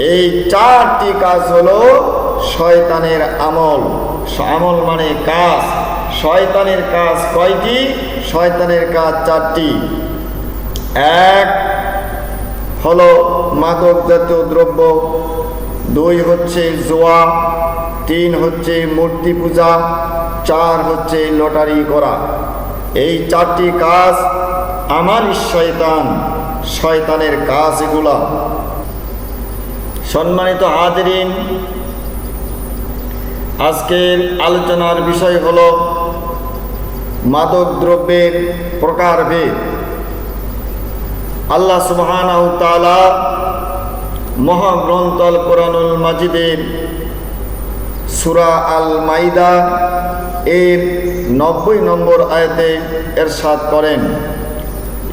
এই চারটি কাজ হলো শয়তানের আমল। আমল মানে কাজ। শয়তানের কাজ কয়টি? শয়তানের কাজ চারটি। এক হলো মাদক জাতীয় দ্রব্য। দুই হচ্ছে জোয়া। তিন হচ্ছে মূর্তি পূজা। চার হচ্ছে লটারি করা। এই চারটি কাজ আমার শয়তান। শয়তানের কাজ এগুলা সম্মানিত হাজরিন, আজকের আলোচনার বিষয় হল মাদক দ্রব্যের প্রকারভেদ। আল্লাহ সুবহানাহু তাআলা মহাগ্রন্থ আল কোরআনুল মাজিদের সুরা আল মাইদা এর নব্বই নম্বর আয়াতে এরশাদ করেন,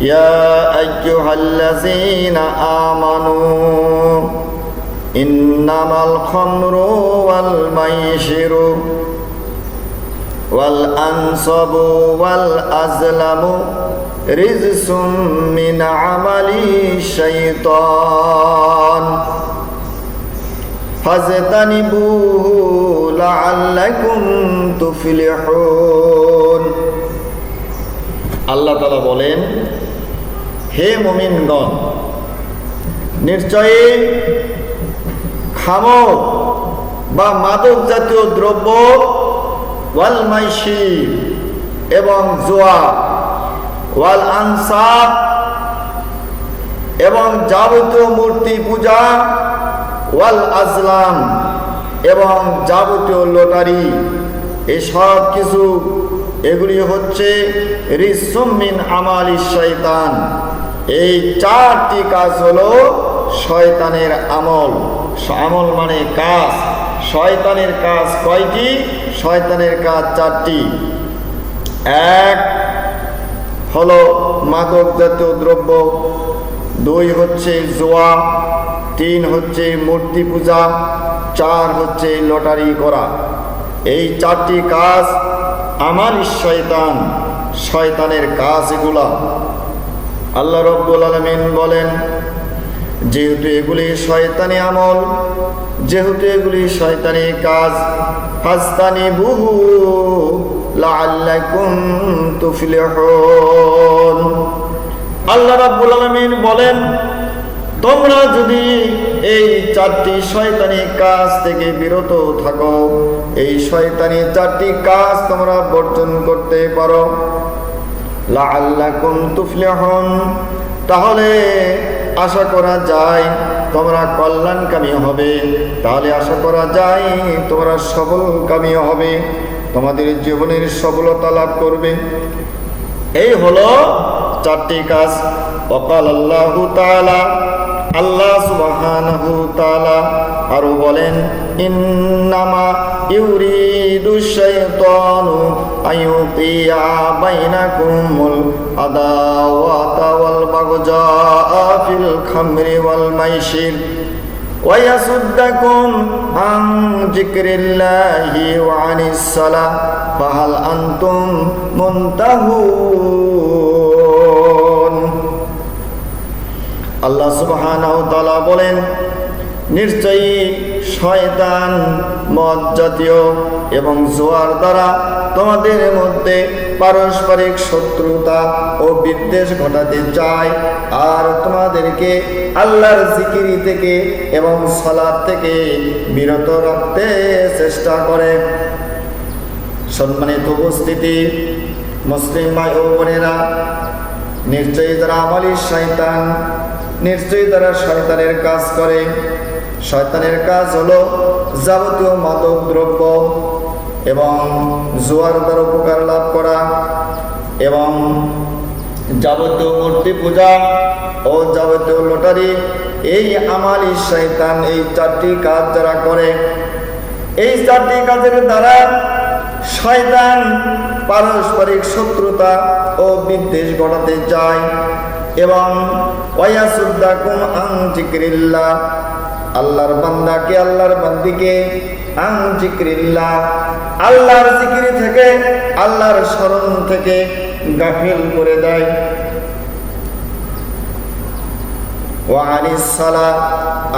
ইয়া আমানু ইন্নামাল খামরু ওয়াল মাইসিরু ওয়াল আনসাবু ওয়াল আজলামু রিজসুম মিন আমালি শাইতান। ফাজতানিবুহু লাআল্লাকুম তুফলিহুন। আল্লাহ তাআলা বলেন, হে মুমিনগণ, নিশ্চয়ই খামর বা মাদক জাতীয় দ্রব্য, ওয়াল মাইশি এবং জোয়া, ওয়াল আনসাব এবং যাবতীয় মূর্তি পূজা, ওয়াল আজলাম এবং যাবতীয় লটারি। এসব কিছু, এগুলি হচ্ছে রিসুমিন আমালি শয়তান। এই চারটি কাজ হলো শয়তানের আমল। আমল মানে কাজ। শয়তানের কাজ কয়টি? শয়তানের কাজ চারটি। এক হলো মাদক জাতীয় দ্রব্য, দুই হচ্ছে জোয়া, তিন হচ্ছে মূর্তি পূজা, চার হচ্ছে লটারি করা। এই চারটি কাজ আমার শয়তান, শয়তানের কাজ এগুলা আল্লাহ রব্বুল আলমিন বলেন যেহেতু এগুলি শয়তানি আমল, যেহেতু এগুলি শয়তানি কাজ হাস্তানি বুহু আল্লাহ রাব্বুল আলামিন বলেন, তোমরা যদি এই চারটি শয়তানি কাজ থেকে বিরত থাকো, এই শয়তানি চারটি কাজ তোমরা বর্জন করতে পারো। লা লাআল্লাকুম তুফলিহুন। তাহলে আশা করা যায় তোমরা কল্যাণকামী হবে। তাহলে আশা করা যায় তোমরা সফলকামী হবে। তোমাদের জীবনের সফলতা লাভ করবে। এই হলো চারটি কাজ। অকাল আল্লাহ তাআলা আল্লাহ সুবহানাহু তাআলা আরো বলেন ইন্নামা ইউরিদু শাইতানু আইয়ুকিয়া বাইনাকুমুল আদাওয়াতা ওয়াল বাগজা ফিল খামরি ওয়াল মাইসির ويصدكم عن ذكر الله وعن الصلاة فهل أنتم منتهون আল্লাহ সুবহানাহু বলেন, নিশ্চয়ই শয়তান, মদ জাতীয় এবং জোয়ার দ্বারা তোমাদের মধ্যে পারস্পরিক শত্রুতা ও বিদ্বেষ ঘটাতে চায় আর তোমাদেরকে আল্লাহর জিকিরি থেকে এবং সলাদ থেকে বিরত রাখতে চেষ্টা করে। সম্মানিত উপস্থিতি, মুসলিম ভাই ও বোনেরা, নিশ্চয়ই তারা আমলি শয়তান নিশ্চয়ই তারা শয়তানের কাজ করে। শয়তানের কাজ হলো যাবতীয় মাদক, দ্রব্য এবং জোয়ার দ্বারা উপকার লাভ করা এবং যাবতীয় মূর্তি পূজা ও যাবতীয় লটারি। এই আমালি শয়তান, এই চারটি কাজ যারা করে, এই চারটি কাজের দ্বারা শয়তান পারস্পরিক শত্রুতা ও বিদ্বেষ ঘটাতে চায়। এবং আং আল্লাহর বান্দাকে, আল্লাহর বান্দিকে আং জিক্রিল্লাহ আল্লাহর জিকিরি থেকে, আল্লাহর স্মরণ থেকে গাফিল করে দেয়।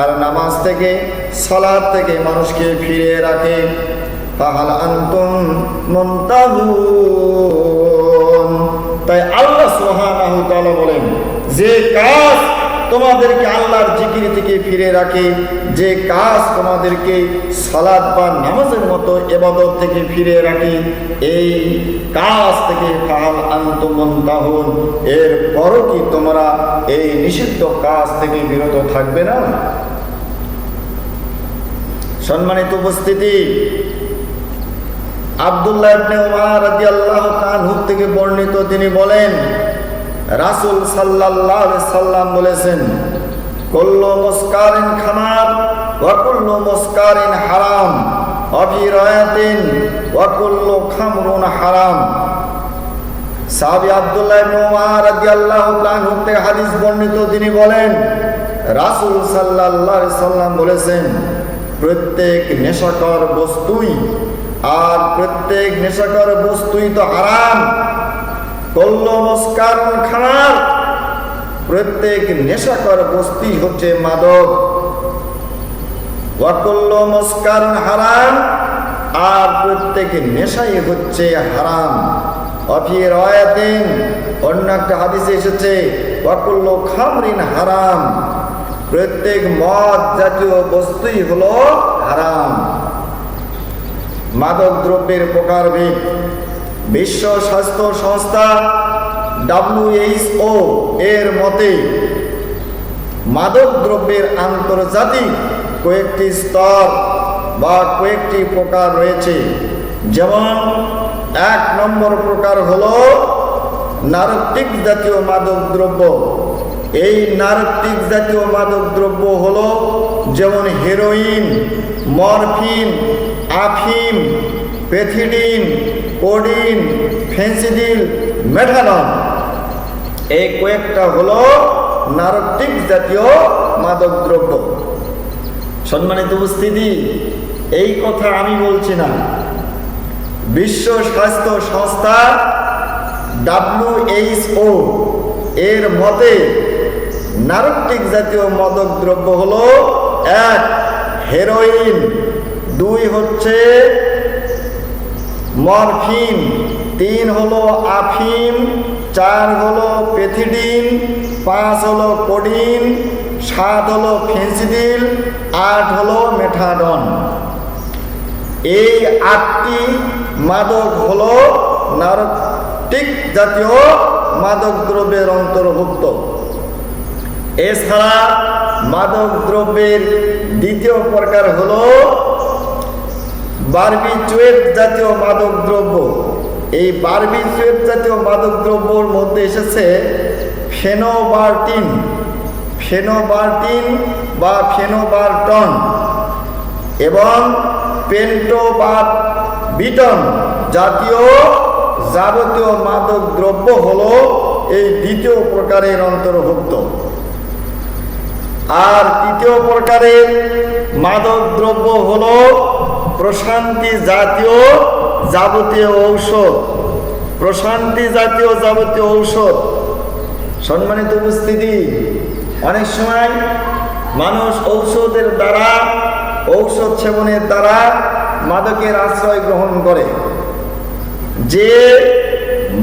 আর নামাজ থেকে সালাদ থেকে মানুষকে ফিরিয়ে রাখে। তাহাল আন্তুম মুনতাহুন যে কাজ তোমাদেরকে আল্লাহর জিকির থেকে ফিরে রাখে, যে কাজ তোমাদেরকে সালাদ বা নামাজের মতো এবাদত থেকে ফিরে রাখে, এই কাজ থেকে ফাহাল আন্তমন্তাহন। এর পরও কি তোমরা এই নিষিদ্ধ কাজ থেকে বিরত থাকবে না? সম্মানিত উপস্থিতি, আব্দুল্লাহ তাআলা থেকে বর্ণিত তিনি বলেন রাসূল আলাইহি সাল্লাম বলেছেন, কুল্লু মুসকারিন খামার ওয়া কুল্লু মুসকারিন হারাম ওয়া ফি রায়াতিন ওয়া কুল্লু খামরুন হারাম। সাহাবী আব্দুল্লাহ ইবনে ওমর রাদিয়াল্লাহু তাআলা থেকে হাদিস বর্ণিত, তিনি বলেন, রাসূল সাল্লাল্লাহু আলাইহি সাল্লাম বলেছেন, প্রত্যেক নেশাকর বস্তুই, আর প্রত্যেক নেশাকর বস্তুই তো হারাম। কল্ল মস্কার খানার। প্রত্যেক নেশাকর বস্তুই হচ্ছে মাদক। ওয়াকল্ল মস্কার হারাম, আর প্রত্যেক নেশাই হচ্ছে হারাম। অফি রয়াতিন, অন্য একটা হাদিসে এসেছে ওয়াকল্ল খামরিন হারাম। প্রত্যেক মদ জাতীয় বস্তুই হলো হারাম। মাদক দ্রব্যের প্রকারভেদ। বিশ্ব স্বাস্থ্য সংস্থা ডাব্লিউএইচও এর মতে মাদক দ্রব্যের আন্তর্জাতিক কয়েকটি স্তর বা কয়েকটি প্রকার রয়েছে। যেমন, এক নম্বর প্রকার হলো নারকটিক জাতীয় মাদক দ্রব্য এই নারকটিক জাতীয় মাদক দ্রব্য হলো যেমন হেরোইন, মরফিন, আফিম, পেথিডিন কোডিন ফেন্সিডিল মেথানন এই কয়েকটা হলো নারকটিক জাতীয় মাদক দ্রব্য সম্মানিত উপস্থিতি, এই কথা আমি বলছি না। বিশ্ব স্বাস্থ্য সংস্থা ডাব্লিউএইচও এর মতে নারকটিক জাতীয় মাদক দ্রব্য হলো এক, হেরোইন, দুই হচ্ছে মরফিন তিন হলো আফিম, চার হলো পেথিডিন, পাঁচ হলো কোডিন, সাত হলো ফেন্সিডিল, আট হলো মেঠাডন এই আটটি মাদক হলো নারকটিক জাতীয় মাদক দ্রব্যের অন্তর্ভুক্ত। এছাড়া মাদক দ্রব্যের দ্বিতীয় প্রকার হলো বার্বিচুয়েট জাতীয় মাদক দ্রব্য এই বার্বিচুয়েট জাতীয় মাদক দ্রব্যর মধ্যে এসেছে ফেনোবার্টিন। ফেনোবার্টিন বা ফেনোবার্টন এবং পেন্টোবার্বিটন জাতীয় যাবতীয় মাদক দ্রব্য হল এই দ্বিতীয় প্রকারের অন্তর্ভুক্ত। আর তৃতীয় প্রকারের মাদক দ্রব্য হলো প্রশান্তি জাতীয় যাবতীয় ঔষধ। প্রশান্তি জাতীয় যাবতীয় ঔষধ। সম্মানিত উপস্থিতি, অনেক সময় মানুষ ঔষধের দ্বারা, ঔষধ সেবনের দ্বারা মাদকের আশ্রয় গ্রহণ করে। যে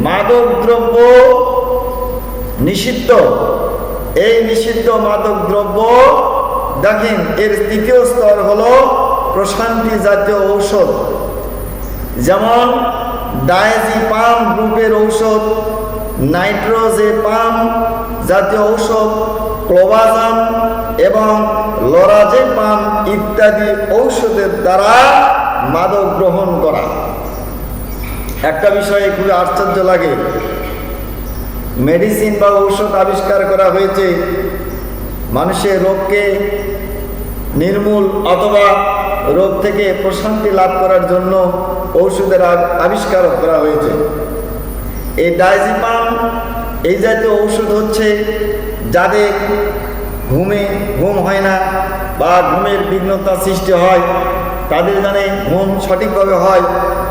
মাদক দ্রব্য নিষিদ্ধ, এই নিষিদ্ধ মাদক দ্রব্য, দেখেন, এর তৃতীয় স্তর হলো প্রশান্তি জাতীয় ঔষধ। যেমন ডায়াজিপাম গ্রুপের ঔষধ নাইট্রোজেপাম জাতীয় ঔষধ ক্লোবাজাম এবং লরাজে লরাজেপাম ইত্যাদি ঔষধের দ্বারা মাদক গ্রহণ করা। একটা বিষয়ে খুবই আশ্চর্য লাগে। মেডিসিন বা ঔষধ আবিষ্কার করা হয়েছে, মানুষের রোগকে নির্মূল অথবা রোগ থেকে প্রশান্তি লাভ করার জন্য ঔষধের আব- আবিষ্কার করা হয়েছে। এই ডাইজিপাম, এই জাতীয় ঔষধ হচ্ছে যাদের ঘুমে ঘুম হয় না বা ঘুমের বিঘ্নতা সৃষ্টি হয়, তাদের জানে ঘুম সঠিকভাবে হয়।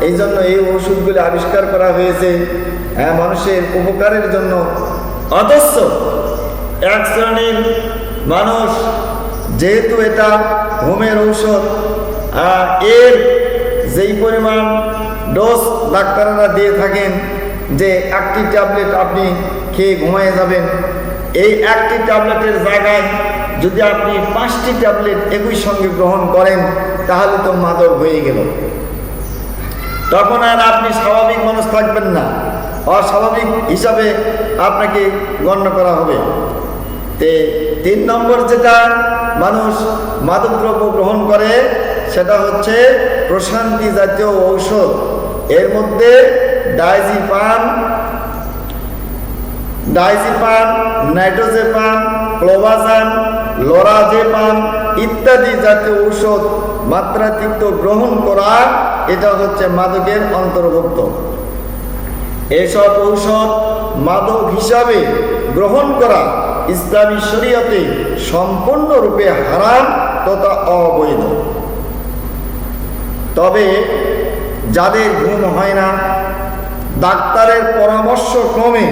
এই জন্য এই ওষুধগুলি আবিষ্কার করা হয়েছে। হ্যাঁ মানুষের উপকারের জন্য। অথচ এক শ্রেণির মানুষ যেহেতু এটা হোমের ঔষধ এর যেই পরিমাণ ডোজ ডাক্তাররা দিয়ে থাকেন যে একটি ট্যাবলেট আপনি খেয়ে ঘুমায় যাবেন, এই একটি ট্যাবলেটের জায়গায় যদি আপনি পাঁচটি ট্যাবলেট একই সঙ্গে গ্রহণ করেন, তাহলে তো মাদক হয়ে গেল। তখন আর আপনি স্বাভাবিক মানুষ থাকবেন না। অস্বাভাবিক হিসাবে আপনাকে গণ্য করা হবে। তে তিন নম্বর যেটা মানুষ মাদকদ্রব্য গ্রহণ করে সেটা হচ্ছে প্রশান্তি জাতীয় ঔষধ। এর মধ্যে ডাইজিপান ডাইজিপান, নাইট্রোজেপান, ক্লোবাজান, লোরাজেপান ইত্যাদি জাতীয় ঔষধ মাত্রাতিরিক্ত গ্রহণ করা এটা হচ্ছে মাদকের অন্তর্ভুক্ত। এসব ঔষধ মাদক হিসাবে গ্রহণ করা ইসলামী শরীয়তে সম্পূর্ণরূপে হারাম তথা অবৈধ। তবে যাদের ঘুম হয় না, ডাক্তারের পরামর্শ ক্রমে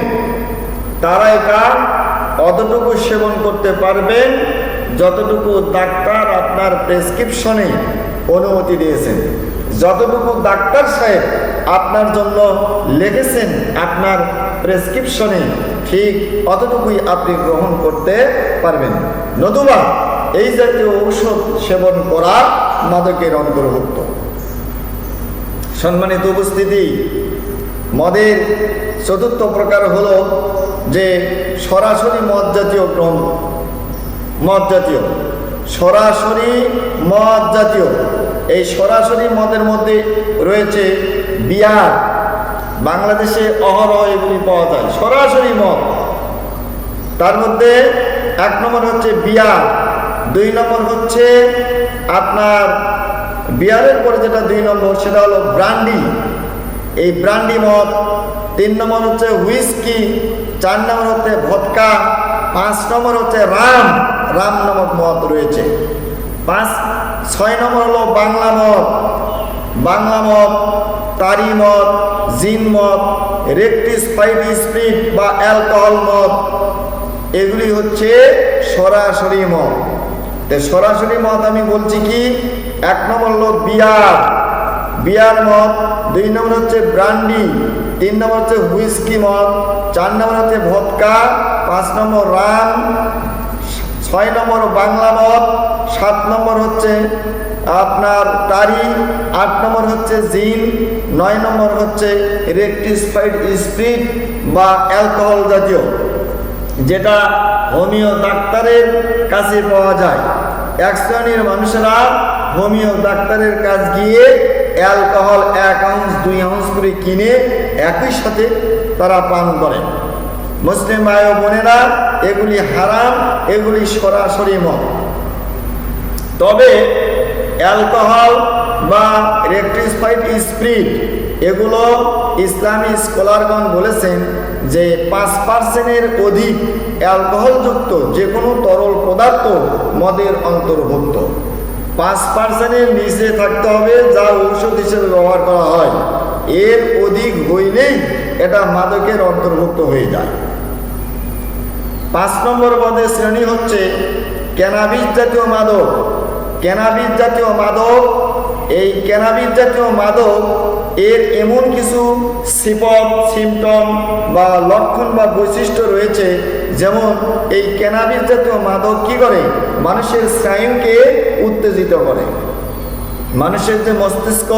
তারা এটা অতটুকু সেবন করতে পারবেন যতটুকু ডাক্তার আপনার প্রেসক্রিপশনে অনুমতি দিয়েছেন। যতটুকু ডাক্তার সাহেব আপনার জন্য লিখেছেন আপনার প্রেসক্রিপশনে, ঠিক অতটুকুই আপনি গ্রহণ করতে পারবেন। নতুবা এই জাতীয় ঔষধ সেবন করা মাদকের অন্তর্ভুক্ত। সম্মানিত উপস্থিতি। মদের চতুর্থ প্রকার হলো যে সরাসরি মদ জাতীয় গ্রহণ। মদ জাতীয়। সরাসরি মদ জাতীয়। এই সরাসরি মদের মধ্যে রয়েছে বিয়ার। বাংলাদেশে অহরহ এগুলি পাওয়া যায়। সরাসরি মদ। তার মধ্যে এক নম্বর হচ্ছে বিয়ার। দুই নম্বর হচ্ছে আপনার বিয়ারের পরে যেটা দুই নম্বর, সেটা হলো ব্রান্ডি। এই ব্রান্ডি মদ, তিন নম্বর হচ্ছে হুইস্কি, চার নম্বর হচ্ছে ভটকা পাঁচ নম্বর হচ্ছে রাম রাম নামক মদ রয়েছে। পাঁচ, ছয় নম্বর হলো বাংলা মদ বাংলা মদ, তারি মদ, জিন মদ, রেকটিস ফাইভ স্পিড বা অ্যালকোহল মদ। এগুলি হচ্ছে সরাসরি মদ। সরাসরি মদ আমি বলছি কি? এক নম্বর হলো বিয়ার। বিয়ার মদ দুই নম্বর হচ্ছে ব্রান্ডি, তিন নম্বর হচ্ছে হুইস্কি মদ চার নম্বর হচ্ছে ভদকা, পাঁচ নম্বর রাম, ছয় নম্বর বাংলা মদ সাত নম্বর হচ্ছে আপনার তারি, আট নম্বর হচ্ছে জিন, নয় নম্বর হচ্ছে রেকটিসফাইড স্পিড বা অ্যালকোহল জাতীয়। যেটা হোমিও ডাক্তারের কাছে পাওয়া যায়। এক শ্রেণির মানুষেরা হোমিও ডাক্তারের কাছ গিয়ে অ্যালকোহল এক আউন্স, দুই আউন্স করে কিনে একই সাথে তারা পান করে। মুসলিম ভাই বোনেরা, এগুলি হারাম, এগুলি সরাসরি মত তবে অ্যালকোহল বা রেকটিসফাইড স্প্রিট, এগুলো ইসলামী স্কলারগণ বলেছেন যে পাঁচ পার্সেন্টের অধিক অ্যালকোহলযুক্ত যে কোনো তরল পদার্থ মদের অন্তর্ভুক্ত। পাঁচ পার্সেন্টের নিচে থাকতে হবে যা ঔষধ হিসেবে ব্যবহার করা হয়। এর অধিক হইলেই এটা মাদকের অন্তর্ভুক্ত হয়ে যায়। পাঁচ নম্বর পদের শ্রেণি হচ্ছে ক্যানাবিস জাতীয় মাদক। ক্যানাবিস জাতীয় মাদক, এই ক্যানাবিস জাতীয় মাদক এর এমন কিছু সিপক সিমটম বা লক্ষণ বা বৈশিষ্ট্য রয়েছে, যেমন এই ক্যানাবিস জাতীয় মাদক কি করে? মানুষের স্নায়ুকে উত্তেজিত করে। মানুষের যে মস্তিষ্ক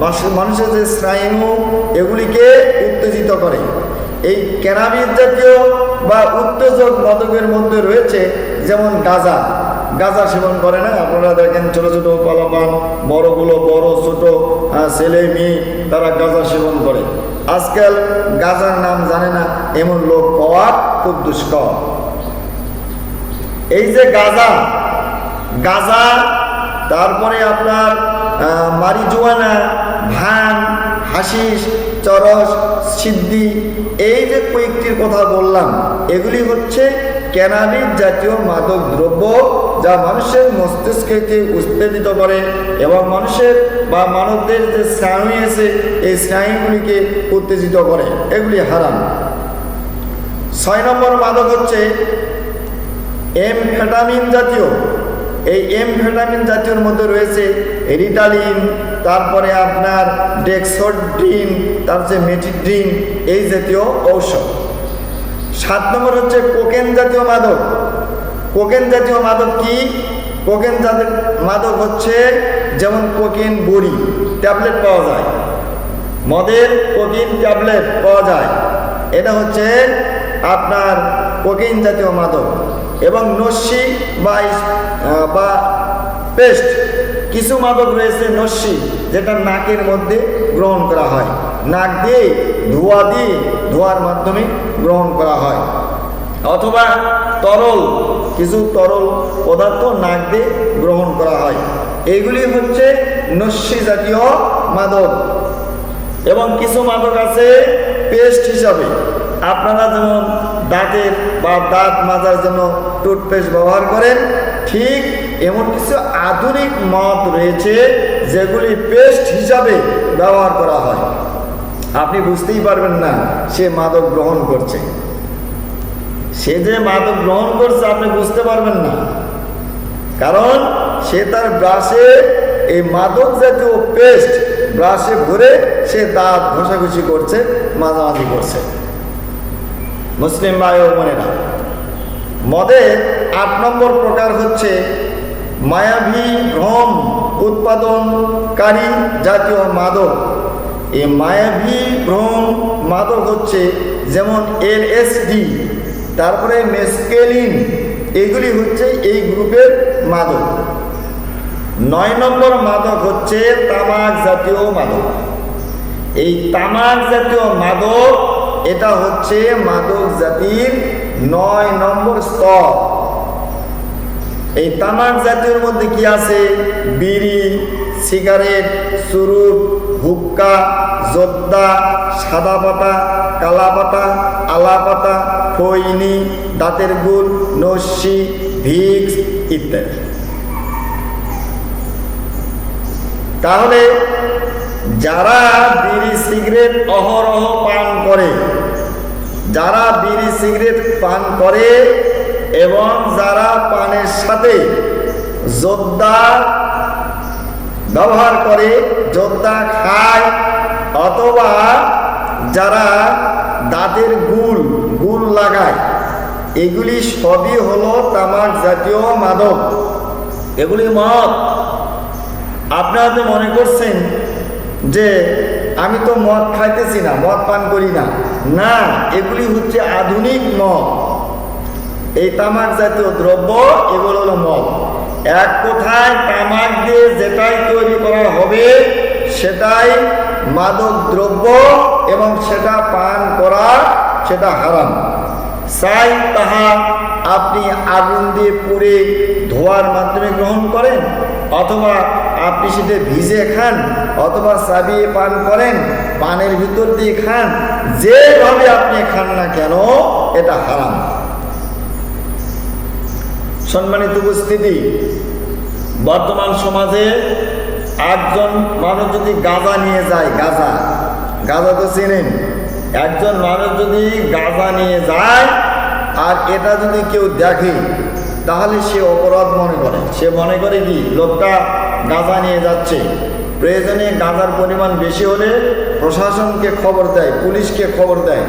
মানুষ- মানুষের যে স্নায়ু, এগুলিকে উত্তেজিত করে। এই ক্যানাবিস জাতীয় বা উত্তেজক মাদকের মধ্যে রয়েছে যেমন গাঁজা। গাঁজা সেবন করে না? আপনারা দেখেন ছোট ছোট পালাপান, বড়গুলো, বড়, ছোট ছেলে, মেয়ে, তারা গাঁজা সেবন করে। আজকাল গাঁজার নাম জানে না, এমন লোক পাওয়া খুব দুষ্কর। এই যে গাঁজা গাঁজা, তারপরে আপনার মারিজুয়ানা ভান হাসিস চরস সিদ্ধি এই যে কয়েকটির কথা বললাম, এগুলি হচ্ছে ক্যানাবিস জাতীয় মাদক দ্রব্য যা মানুষের মস্তিষ্ককে উত্তেজিত করে এবং মানুষের বা মানবদের যে স্নায়ু আছে, এই স্নায়ুগুলিকে উত্তেজিত করে। এগুলি হারাম। ছয় নম্বর মাদক হচ্ছে এম এমফেটামিন জাতীয়। এই এম এমফেটামিন জাতীয়র মধ্যে রয়েছে রিটালিন, তারপরে আপনার ডেক্সোড্রিন তারপরে মেটিড্রিন, এই জাতীয় ঔষধ। সাত নম্বর হচ্ছে কোকেন জাতীয় মাদক। কোকেন জাতীয় মাদক কি? কোকেন জাতীয় মাদক হচ্ছে যেমন কোকেন বড়ি, ট্যাবলেট পাওয়া যায়। মদের কোকিন ট্যাবলেট পাওয়া যায়। এটা হচ্ছে আপনার কোকিন জাতীয় মাদক এবং নস্যি বা বা পেস্ট। কিছু মাদক রয়েছে নস্যি, যেটা নাকের মধ্যে গ্রহণ করা হয়। নাক দিয়ে ধোঁয়া দিয়ে ধোঁয়ার মাধ্যমে গ্রহণ করা হয়। অথবা তরল, কিছু তরল পদার্থ নাক দিয়ে গ্রহণ করা হয়। এইগুলি হচ্ছে নস্যি জাতীয় মাদক। এবং কিছু মাদক আছে পেস্ট হিসাবে। আপনারা যেমন দাঁতের বা দাঁত মাজার জন্য টুথপেস্ট ব্যবহার করেন, ঠিক এমন কিছু আধুনিক মদ রয়েছে যেগুলি পেস্ট হিসাবে ব্যবহার করা হয়। আপনি বুঝতেই পারবেন না, সে মাদক গ্রহণ করছে। সে যে মাদক গ্রহণ করছে, আপনি বুঝতে পারবেন না। কারণ সে তার ব্রাশে এই মাদক জাতীয় পেস্ট ব্রাশে ভরে সে দাঁত ঘষাঘষি করছে, মাঝামাঝি করছে। মুসলিম ভাই ও বোনেরা মদের আট নম্বর প্রকার হচ্ছে মায়াভী ভ্রম উৎপাদনকারী জাতীয় মাদক। এই মায়াভী ভ্রম মাদক হচ্ছে যেমন এলএসডি, তারপরে মেসকেলিন, এগুলি হচ্ছে এই গ্রুপের মাদক। নয় নম্বর মাদক হচ্ছে তামাক জাতীয় মাদক। এই তামাক জাতীয় মাদক, এটা হচ্ছে মাদক জাতির নয় নম্বর স্তর। এই তামাক জাতীয় মধ্যে কি আছে? বিড়ি সিগারেট চুরুট হুক্কা জোদ্দা সাদা পাতা, কালা পাতা, আলা পাতা খৈনি দাঁতের গুল নস্যি, ভিক্স ইত্যাদি। তাহলে যারা বিড়ি সিগারেট অহরহ পান করে, যারা বিড়ি সিগারেট পান করে এবং যারা পানের সাথে যোদ্ধা ব্যবহার করে যোদ্ধা খায়, অথবা যারা দাঁতের গুল গুল লাগায়। এগুলি সবই হলো তামাক জাতীয় মাদক। এগুলি মদ। আপনারা তো মনে করছেন যে আমি তো মদ খাইতেছি না, মদ পান করি না। না, এগুলি হচ্ছে আধুনিক মদ। এই তামাক জাতীয় দ্রব্য, এগুলো হলো মদ। এক কথায় তামাক দিয়ে যেটাই তৈরি করা হবে, সেটাই মাদক দ্রব্য এবং সেটা পান করা, সেটা হারাম। চাই তাহা আপনি আগুন দিয়ে পুড়ে ধোয়ার মাধ্যমে গ্রহণ করেন, অথবা আপনি সেটা ভিজে খান, অথবা চাবিয়ে পান করেন, পানের ভিতর দিয়ে খান, যেভাবে আপনি খান না কেন, এটা হারাম। সম্মানিত উপস্থিতি, বর্তমান সমাজে একজন মানুষ যদি গাঁজা নিয়ে যায়, গাঁজা গাঁজা তো চেনেন, একজন মানুষ যদি গাঁজা নিয়ে যায় আর এটা যদি কেউ দেখে, তাহলে সে অপরাধ মনে করে। সে মনে করে কি, লোকটা গাঁজা নিয়ে যাচ্ছে। প্রয়োজনে গাঁজার পরিমাণ বেশি হলে প্রশাসনকে খবর দেয়, পুলিশকে খবর দেয়।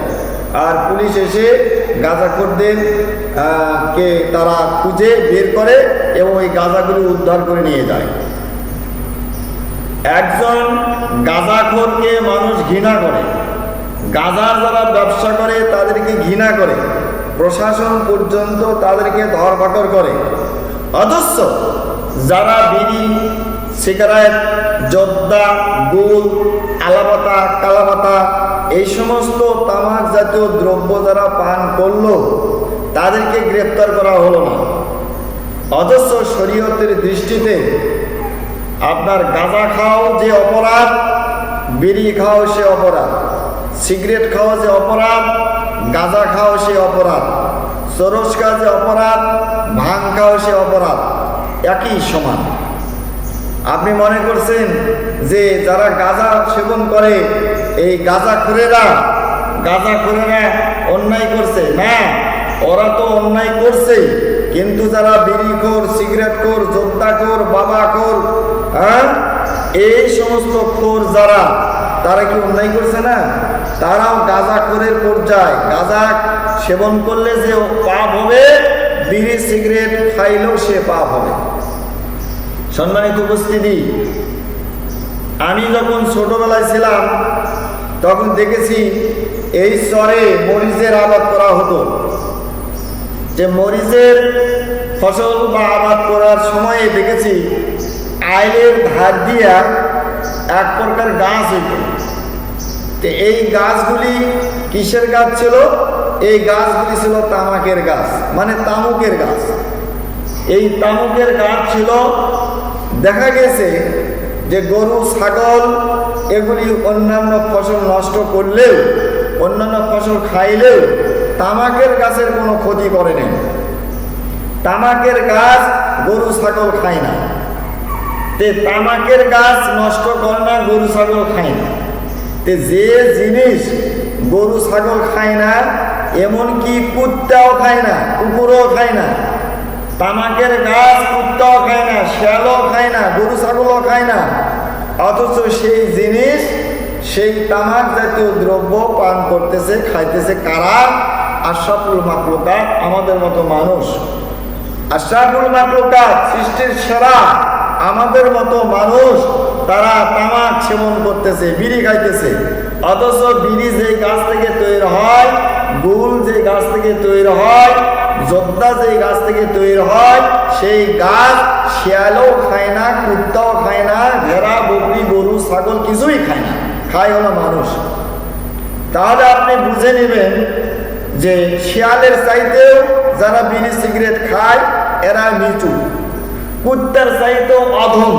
আর পুলিশ এসে গাঁজাখোরদের কে তারা খুঁজে বের করে এবং ওই গাঁজাগুলি উদ্ধার করে নিয়ে যায়। একজন গাঁজাখোরকে মানুষ ঘৃণা করে। গাঁজার যারা ব্যবসা করে, তাদেরকে ঘৃণা করে। প্রশাসন পর্যন্ত তাদেরকে ধরপাকড় করে। অথচ যারা বিড়ি সিগারেট, জর্দা গুল আলাপাতা, কালাপাতা, এই সমস্ত তামাক জাতীয় দ্রব্য যারা পান করল, তাদেরকে গ্রেপ্তার করা হলো না। অজস্র শরীয়তের দৃষ্টিতে আপনার গাঁজা খাও যে অপরাধ, বিড়ি খাও সে অপরাধ, সিগারেট খাও যে অপরাধ, গাঁজা খাও সে অপরাধ খাও যে অপরাধ, ভাং খাও সে অপরাধ, একই সমান। আপনি মনে করছেন যে যারা গাঁজা সেবন করে, এই গাঁজা খুরেরা গাঁজা খুরেরা অন্যায় করছে? না, ওরা তো অন্যায় করছে কিন্তু যারা বিড়ি খোর, সিগারেট খোর বিড়িখোর সিগারেটখোর যোদ্ধাখোর বাবাখোর হ্যাঁ? এই সমস্ত খোর যারা, তারা কি অন্যায় করছে না? তারাও গাঁজা খোরের পর্যায়ে। গাঁজা সেবন করলে যে পাপ হবে, বিড়ি, সিগারেট খাইলেও সে পাপ হবে। সম্মানিত উপস্থিতি। আমি যখন ছোটবেলায় ছিলাম, তখন দেখেছি এই স্তরে মরিচের আবাদ করা হতো। যে মরিচের ফসল বা আবাদ করার সময়ে দেখেছি আইলের ধার দিয়া এক প্রকার গাছ হইত। তো এই গাছগুলি কিসের গাছ ছিল? এই গাছগুলি ছিল তামাকের গাছ মানে তামুকের গাছ। এই তামুকের গাছ ছিল দেখা গেছে যে গরু, ছাগল এগুলি অন্যান্য ফসল নষ্ট করলেও, অন্যান্য ফসল খাইলেও তামাকের গাছের কোনো ক্ষতি করে নেই। তামাকের গাছ গরু, ছাগল খায় না। তে তামাকের গাছ নষ্ট করে না, গরু, ছাগল খায় না। তে যে জিনিস গরু, ছাগল খায় না, এমনকি কুত্তাও খায় না, কুকুরও খায় না তামাকের গাছ কুত্তাও খায় না, শিয়ালও খায় না, গরু ছাগলও খায় না। অথচ সেই জিনিস, সেই তামাক জাতীয় দ্রব্য পান করতেছে, খাইতেছে কারা? আশরাফুল মাকলুকাত, আমাদের মতো মানুষ। আশরাফুল মাকলুকাত, সৃষ্টির সেরা, আমাদের মতো মানুষ, তারা তামাক সেবন করতেছে, বিড়ি খাইতেছে। অথচ বিড়ি যে গাছ থেকে তৈরি হয় গুল যে গাছ থেকে তৈরি হয় যোদ্ধা যে গাছ থেকে তৈরি হয়, সেই গাছ শিয়ালও খায় না, কুত্তাও খায় না, ভেড়া, বকরি, গরু, ছাগল কিছুই খায় না। খায় হলো মানুষ। তাহলে আপনি বুঝে নেবেন যে শিয়ালের চাইতেও যারা বিড়ি, সিগারেট খায়, এরা নিচু। কুত্তার চাইতেও অধম।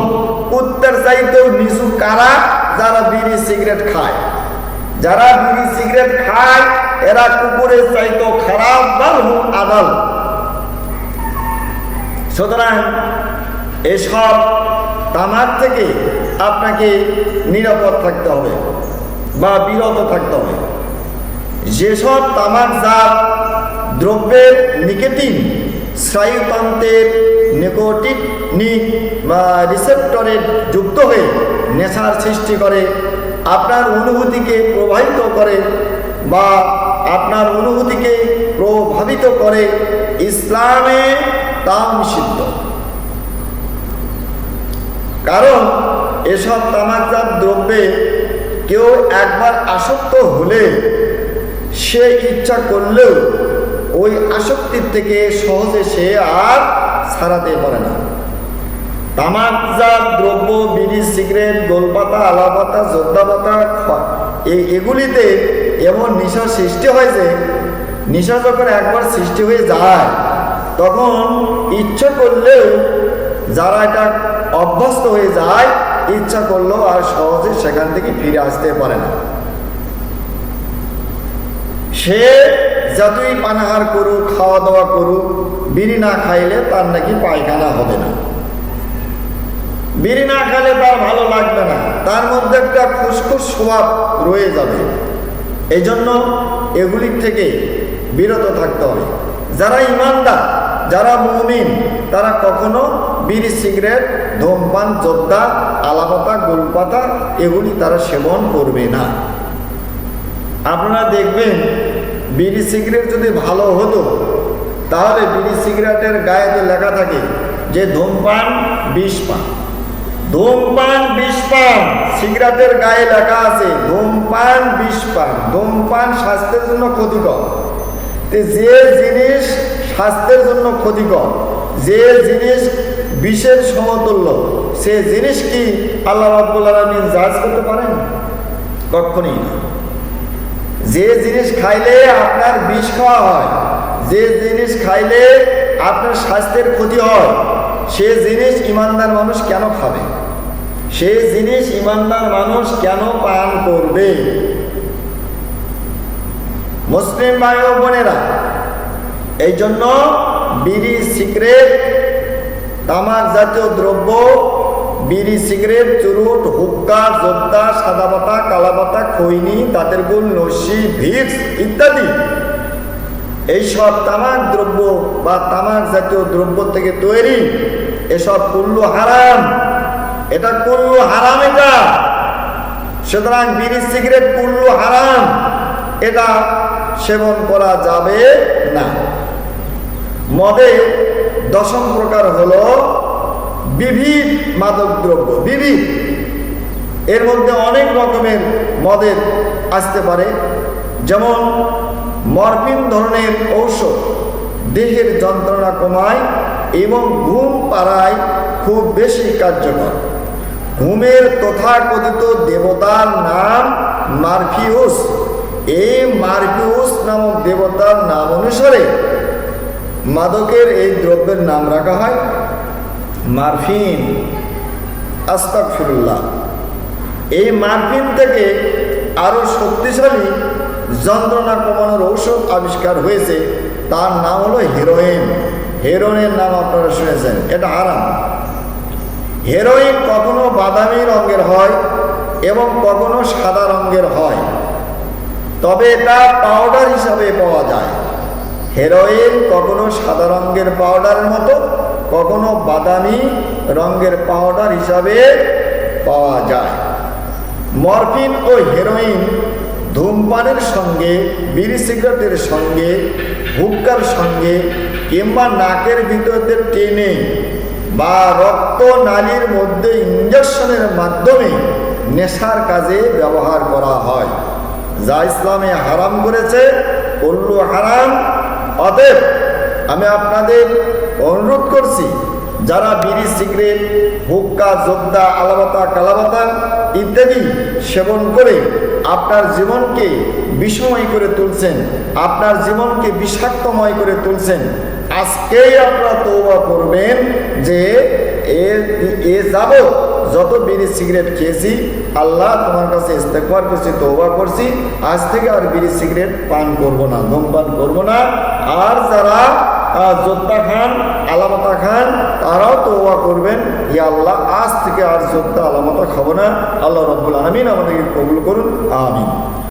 কুত্তার চাইতেও নিচু কারা? যারা বিড়ি, সিগারেট খায়। যারা বিড়ি, সিগারেট খায় এরা কুকুরের চাইতো খারাপ বাল আদাল সুতরাং এসব তামাক থেকে আপনাকে নিরাপদ থাকতে হবে বা বিরত থাকতে হবে। যেসব তামাক জাত দ্রব্যের নিকেটিন, স্নায়ুতন্ত্রের নিকোটিনিক বা রিসেপ্টরে যুক্ত হয়ে নেশার সৃষ্টি করে, আপনার অনুভূতিকে প্রভাবিত করে বা আপনার অনুভূতিকে প্রভাবিত করে ইসলামে তা নিষিদ্ধ কারণ এসব তামাকজাত দ্রব্যে কেউ একবার আসক্ত হলে সে ইচ্ছা করলেও ওই আসক্তির থেকে সহজে সে আর ছাড়াতে পারে না। তামাকজাত দ্রব্য, বিড়ি, সিগারেট, গোলপাতা, আলাপাতা যোদ্ধাপাতা এই এগুলিতে এমন নেশা সৃষ্টি হয় যে, নেশা যখন একবার সৃষ্টি হয়ে যায়, তখন ইচ্ছা করলেও যারা এটা অভ্যস্ত হয়ে যায়, ইচ্ছা করলেও আর সহজে সেখান থেকে ফিরে আসতে পারে না। সে যতই পানাহার করুক খাওয়া দাওয়া করুক, বিড়ি না খাইলে তার নাকি পায়খানা হবে না। বিড়ি না খাইলে তার ভালো লাগবে না। তার মধ্যে একটা খুসখুস স্বভাব রয়ে যাবে। এই জন্য এগুলির থেকে বিরত থাকতে হবে। যারা ইমানদার, যারা মুমিন, তারা কখনো বিড়ি, সিগারেট, ধূমপান যোদ্ধা আলাপাতা গোলপাতা এগুলি তারা সেবন করবে না। আপনারা দেখবেন বিড়ি, সিগারেট যদি ভালো হতো, তাহলে বিড়ি, সিগারেটের গায়েতে লেখা থাকে যে ধূমপান, বিষ পান। ধূমপান বিষ পান সিগারেটের গায়ে লেখা আছে, ধূমপান বিষ পান ধূমপান স্বাস্থ্যের জন্য ক্ষতিকর। যে জিনিস স্বাস্থ্যের জন্য ক্ষতিকর, যে জিনিস বিষের সমতুল্য, সে জিনিস কি আল্লাহ রাব্বুল আলমিন জাজ করতে পারেন? কখনই যে জিনিস খাইলে আপনার বিষ খাওয়া হয়, যে জিনিস খাইলে আপনার স্বাস্থ্যের ক্ষতি হয় সে জিনিস ইমানদার মানুষ কেন খাবে? সে জিনিস ইমানদার মানুষ কেন পান করবে? মুসলিম ভাই ও বোনেরা এই জন্য বিড়ি সিগারেট, তামাক জাতীয় দ্রব্য, বিড়ি সিগারেট, চুরুট, হুক্কা জোদ্দা সাদা পাতা, কালা পাতা, খৈনি দাঁতের গুল নসি ভিক্স ইত্যাদি এইসব তামাক দ্রব্য বা তামাক জাতীয় দ্রব্য থেকে তৈরি এসব কুল্লু হারাম। এটা কুল্লু হারাম এটা। সুতরাং বিড়ি, সিগারেট কুল্লু হারাম। এটা সেবন করা যাবে না। মদে দশম প্রকার হল বিবিধ মাদক দ্রব্য, বিবিধ। এর মধ্যে অনেক রকমের মদের আসতে পারে। যেমন মরফিন ধরনের ঔষধ। দেহের যন্ত্রণা কমায় এবং ঘুম পাড়ায় খুব বেশি কার্যকর। ঘুমের তথাকথিত দেবতার নাম মার্ফিউস। এই মার্ফিউস নামক দেবতার নাম অনুসারে মাদকের এই দ্রব্যের নাম রাখা হয় মারফিন। আস্তাকফিরুল্লাহ এই মারফিন থেকে আরও শক্তিশালী যন্ত্রণা কমানোর ঔষধ আবিষ্কার হয়েছে। তার নাম হলো হেরোইন। হেরোইনের নাম আপনারা শুনেছেন। এটা হারাম। হেরোইন কখনো বাদামি রঙের হয় এবং কখনো সাদা রঙের হয়। তবে এটা পাউডার হিসাবে পাওয়া যায়। হেরোইন কখনো সাদা রঙের পাউডারের মতো, কখনো বাদামি রঙের পাউডার হিসাবে পাওয়া যায়। মরফিন ও হেরোইন ধূমপানের সঙ্গে, বিড়ি সিগারেটের সঙ্গে, হুক্কার সঙ্গে কিংবা নাকের ভিতরে টেনে বা রক্ত নালীর মধ্যে ইঞ্জেকশনের মাধ্যমে নেশার কাজে ব্যবহার করা হয়। যা ইসলামে হারাম করেছে উল্লু হারাম। অতএব আমি আপনাদের অনুরোধ করছি যারা বিড়ি, সিগারেট, হুক্কা জোদ্দা আলাবাতা, কালাবাতা ইত্যাদি সেবন করে আপনার জীবনকে বিষময় করে তুলছেন, আপনার জীবনকে বিষাক্তময় করে তুলছেন, আজকেই আপনারা তৌবা করবেন যে এ যাব যত বিড়ি, সিগারেট খেয়েছি, আল্লাহ তোমার কাছে ইস্তেকবার করছি তৌবা করছি, আজ থেকে আর বিড়ি, সিগারেট পান করব না ধূমপান করব না। আর যারা যোদ্ধা খান, আলামতা খান, তারাও তৌবা করবেন। ইয়া আল্লাহ, আজ থেকে আর যোদ্ধা, আলামতা খাব না। আল্লাহ রব্বুল আলমিন আমাদেরকে কবুল করুন। আমিন।